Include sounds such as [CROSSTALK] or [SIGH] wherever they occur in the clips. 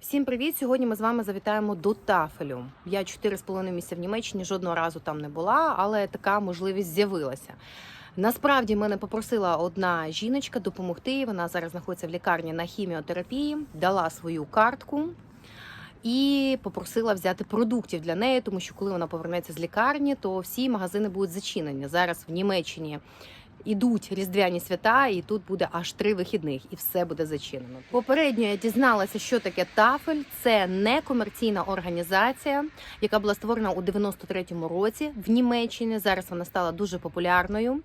Всім привіт! Сьогодні ми з вами завітаємо до Тафелю. Я 4,5 місяця в Німеччині, жодного разу там не була, але така можливість з'явилася. Насправді мене попросила одна жіночка допомогти. Вона зараз знаходиться в лікарні на хіміотерапії, дала свою картку і попросила взяти продуктів для неї, тому що коли вона повернеться з лікарні, то всі магазини будуть зачинені. Зараз в Німеччині ідуть різдвяні свята, і тут буде аж три вихідних, і все буде зачинено. Попередньо я дізналася, що таке тафель. Це некомерційна організація, яка була створена у 93-му році в Німеччині. Зараз вона стала дуже популярною.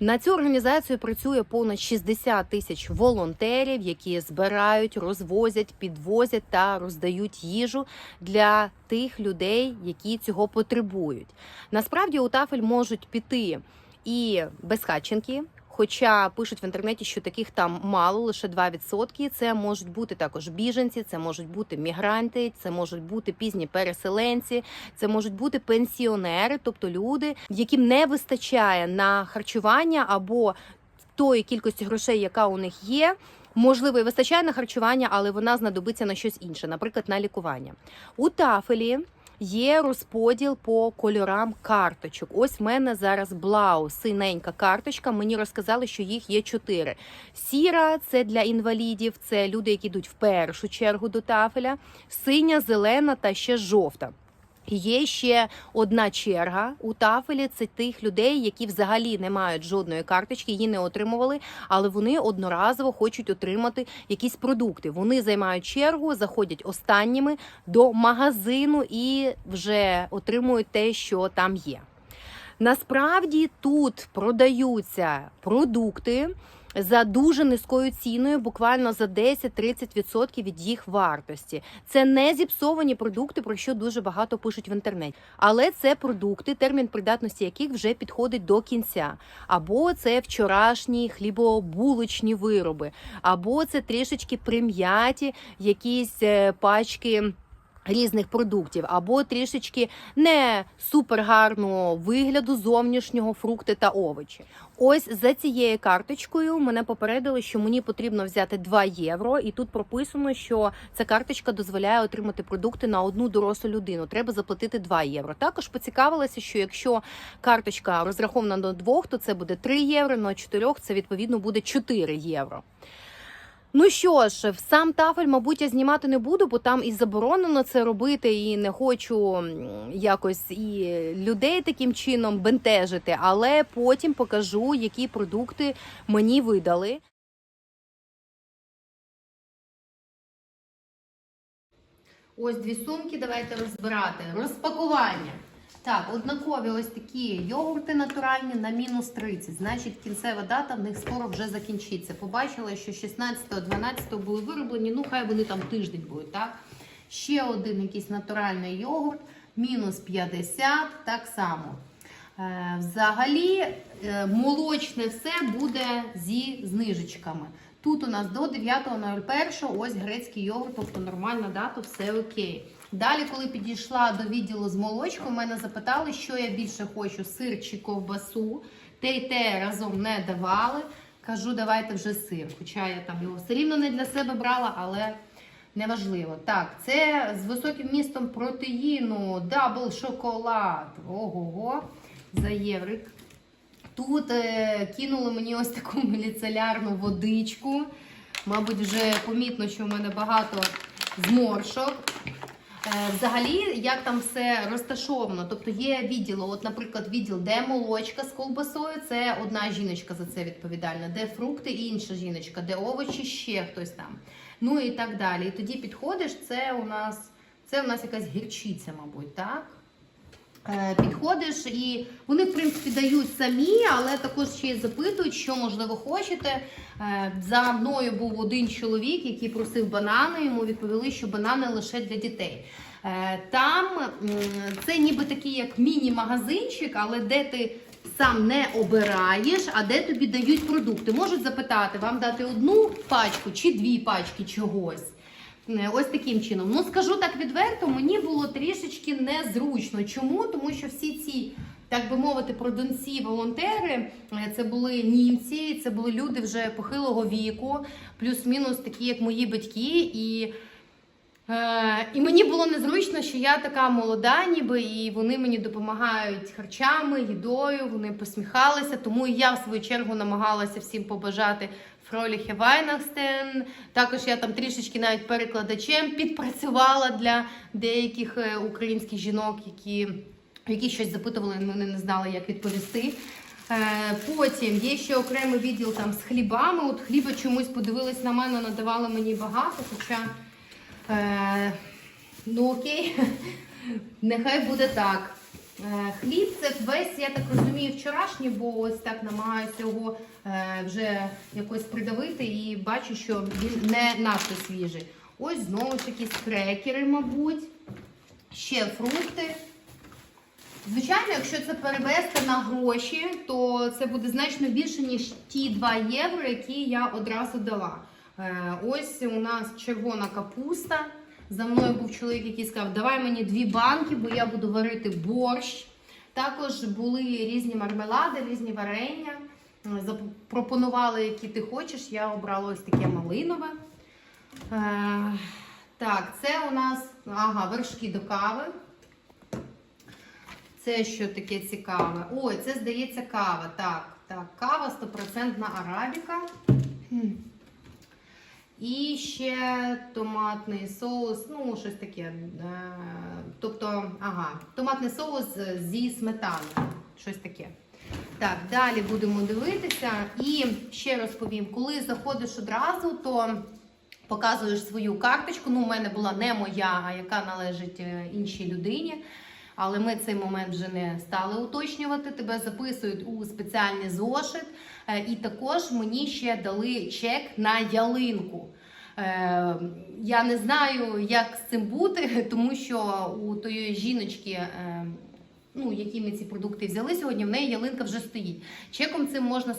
На цю організацію працює понад 60 тисяч волонтерів, які збирають, розвозять, підвозять та роздають їжу для тих людей, які цього потребують. Насправді у тафель можуть піти і безхатченки. Хоча пишуть в інтернеті, що таких там мало, лише 2%. Це можуть бути також біженці, це можуть бути мігранти, це можуть бути пізні переселенці, це можуть бути пенсіонери, тобто люди, яким не вистачає на харчування або тої кількості грошей, яка у них є. Можливо, і вистачає на харчування, але вона знадобиться на щось інше, наприклад, на лікування. У тафелі є розподіл по кольорам карточок. Ось в мене зараз блау, синенька карточка. Мені розказали, що їх є чотири. Сіра це для інвалідів, це люди, які йдуть в першу чергу до тафеля. Синя, зелена та ще жовта. Є ще одна черга у тафелі. Це тих людей, які взагалі не мають жодної карточки, її не отримували, але вони одноразово хочуть отримати якісь продукти. Вони займають чергу, заходять останніми до магазину і вже отримують те, що там є. Насправді тут продаються продукти за дуже низькою ціною, буквально за 10-30% від їх вартості. Це не зіпсовані продукти, про що дуже багато пишуть в інтернеті. Але це продукти, термін придатності яких вже підходить до кінця. Або це вчорашні хлібобулочні вироби, або це трішечки прим'яті якісь е, пачки. Різних продуктів або трішечки не супергарного вигляду зовнішнього фрукти та овочі. Ось за цією карточкою мене попередили, що мені потрібно взяти 2 євро, і тут прописано, що ця карточка дозволяє отримати продукти на одну дорослу людину. Треба заплатити 2 євро. Також поцікавилася, що якщо карточка розрахована до двох, то це буде 3 євро. На чотирьох це відповідно буде 4 євро. Ну що ж, сам тафель, мабуть, я знімати не буду, бо там і заборонено це робити, і не хочу якось і людей таким чином бентежити. Але потім покажу, які продукти мені видали. Ось дві сумки, давайте розбирати. Розпакування. Так, однакові ось такі йогурти натуральні на мінус 30. Значить, кінцева дата в них скоро вже закінчиться. Побачила, що 16-12 були вироблені, ну хай вони там тиждень будуть, так? Ще один якийсь натуральний йогурт, мінус 50, так само. Е, взагалі, е, молочне все буде зі знижечками. Тут у нас до 9.01 ось грецький йогурт, тобто нормальна дата, все окей. Далі, коли підійшла до відділу з молочком, мене запитали, що я більше хочу: сир чи ковбасу. Те й те разом не давали. Кажу, давайте вже сир. Хоча я там його все рівно не для себе брала, але неважливо. Так, це з високим містом протеїну, дабл шоколад. Ого-го, за єврик. Тут е, кинули мені ось таку міліцелярну водичку. Мабуть, вже помітно, що в мене багато зморшок. Е, Взагалі, як там все розташовано, тобто є відділи, от, наприклад, відділ, де молочка з колбасою, це одна жіночка за це відповідальна, де фрукти, інша жіночка, де овочі, ще хтось там. Ну і так далі. І тоді підходиш, це у нас це у нас якась гірчиця, мабуть, так? Е, Підходиш і вони, в принципі, дають самі, але також ще й запитують, що можливо хочете. Е, За мною був один чоловік, який просив банани. Йому відповіли, що банани лише для дітей. Е, Там це ніби такий як міні-магазинчик, але де ти сам не обираєш, а де тобі дають продукти. Можуть запитати, вам дати одну пачку чи дві пачки чогось. Е, Ось таким чином. Ну скажу так відверто, мені було трішечки незручно. Чому? Тому що всі ці, так би мовити, продавці, волонтери е, це були німці, це були люди вже похилого віку, плюс-мінус такі, як мої батьки. І Е, і мені було незручно, що я така молода, ніби, і вони мені допомагають харчами, їдою, вони посміхалися. Тому я в свою чергу намагалася всім побажати Фроліхе Вайнахстен. Також я там трішечки навіть перекладачем підпрацювала для деяких е, українських жінок, які, які щось запитували, вони не знали, як відповісти. Е, Потім є ще окремий відділ там з хлібами. От хліба чомусь подивились на мене, надавали мені багато, хоча. Е, ну окей, [LAUGHS] нехай буде так. Е, хліб це весь, я так розумію, вчорашній, бо ось так намагаюся його е, вже якось придавити і бачу, що він не надто свіжий. Ось знову ж якісь крекери, мабуть, ще фрукти. Звичайно, якщо це перевести на гроші, то це буде значно більше, ніж ті 2 євро, які я одразу дала. Е, Ось у нас червона капуста. За мною був чоловік, який сказав, давай мені дві банки, бо я буду варити борщ. Також були різні мармелади, різні варення. Запропонували, які ти хочеш. Я обрала ось таке малинове. Е, Так, це у нас ага, вершки до кави. Це що таке цікаве? Ой, це здається кава. Так, так, кава 100% арабіка. І ще томатний соус, ну, щось таке. е, Тобто, ага, томатний соус зі сметаною. Щось таке. Так, далі будемо дивитися. І ще розповім, коли заходиш одразу, то показуєш свою карточку. Ну, у мене була не моя, а яка належить е, іншій людині. Але ми цей момент вже не стали уточнювати. Тебе записують у спеціальний зошит. Е, І також мені ще дали чек на ялинку. Е, Я не знаю, як з цим бути, [LAUGHS] тому що у тої жіночки, е, ну, які ми ці продукти взяли сьогодні, в неї ялинка вже стоїть. Чеком цим можна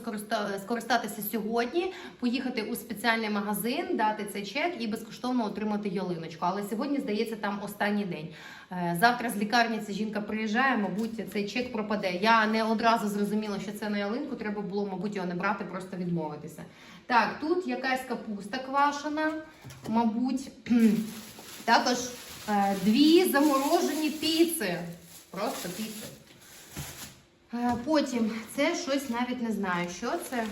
скористатися сьогодні, поїхати у спеціальний магазин, дати цей чек і безкоштовно отримати ялиночку. Але сьогодні, здається, там останній день. Е, Завтра з лікарні ця жінка приїжджає, мабуть, цей чек пропаде. Я не одразу зрозуміла, що це на ялинку. Треба було, мабуть, його не брати, просто відмовитися. Так, тут якась капуста квашена, мабуть. [CLEARS THROAT] Також е, дві заморожені піци. Просто піци. Е, Потім це щось навіть не знаю, що це.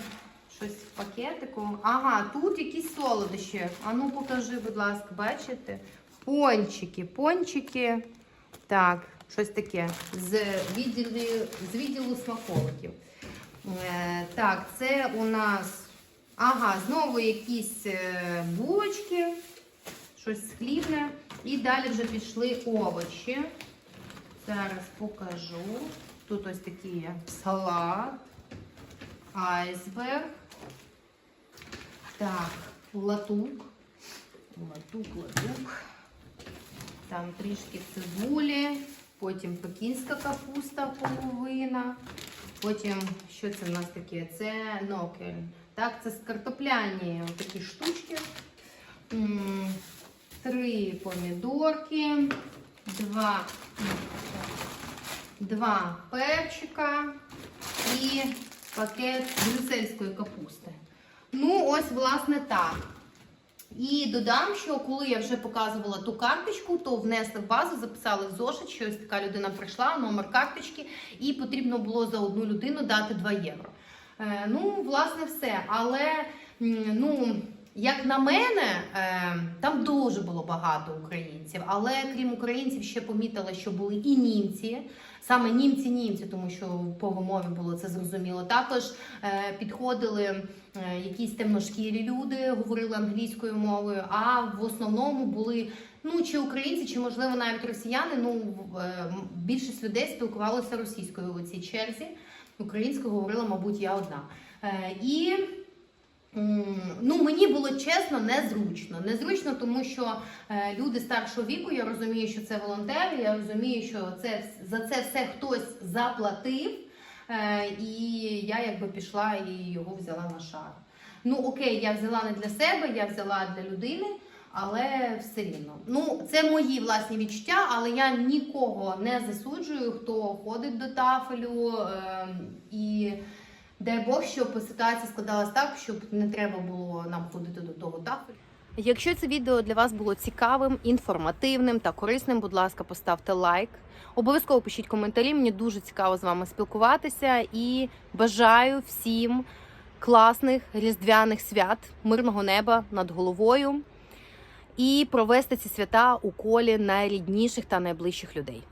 Щось в пакетику. Ага, тут якісь солодощі. А ну покажи, будь ласка, бачите? Пончики, пончики. Так, щось таке. З відділу, з відділу смаколиків. Е, так, це у нас. Ага, знову якісь е, булочки, щось хлібне. І далі вже пішли овочі. Зараз покажу. Тут ось такий є салат, айсберг. Так, латук. Латук, латук. Там трішки цибулі, потім пекінська капуста половина. Потім, що це в нас таке? Це нокель. Так, це картопляні такі штучки. Три помідорки, два, два перчика і пакет брюссельської капусти. Ну, ось, власне, так. І додам, що коли я вже показувала ту карточку, то внесли в базу, записали в зошит, що ось така людина прийшла, номер карточки, і потрібно було за одну людину дати 2 євро. Е, ну, власне, все. Але, ну, як на мене, е, там дуже було багато українців. Але крім українців, ще помітила, що були і німці. Саме німці-німці, тому що по вимові було це зрозуміло. Також е, підходили е, якісь темношкірі люди, говорили англійською мовою, а в основному були ну чи українці, чи можливо навіть росіяни. Ну більшість людей спілкувалися російською у цій черзі. Українською говорила, мабуть, я одна. І Ну, мені було чесно незручно. Незручно, тому що е, люди старшого віку, я розумію, що це волонтери, я розумію, що це за це все хтось заплатив. Е, і я якби пішла і його взяла на шар. Ну окей, я взяла не для себе, я взяла для людини, але все рівно. Ну, це мої власні відчуття, але я нікого не засуджую, хто ходить до тафелю е, і. Дай Бог, щоб ситуація складалась так, щоб не треба було нам ходити до того тафелю. Якщо це відео для вас було цікавим, інформативним та корисним, будь ласка, поставте лайк. Обов'язково пишіть коментарі. Мені дуже цікаво з вами спілкуватися і бажаю всім класних різдвяних свят, мирного неба над головою і провести ці свята у колі найрідніших та найближчих людей.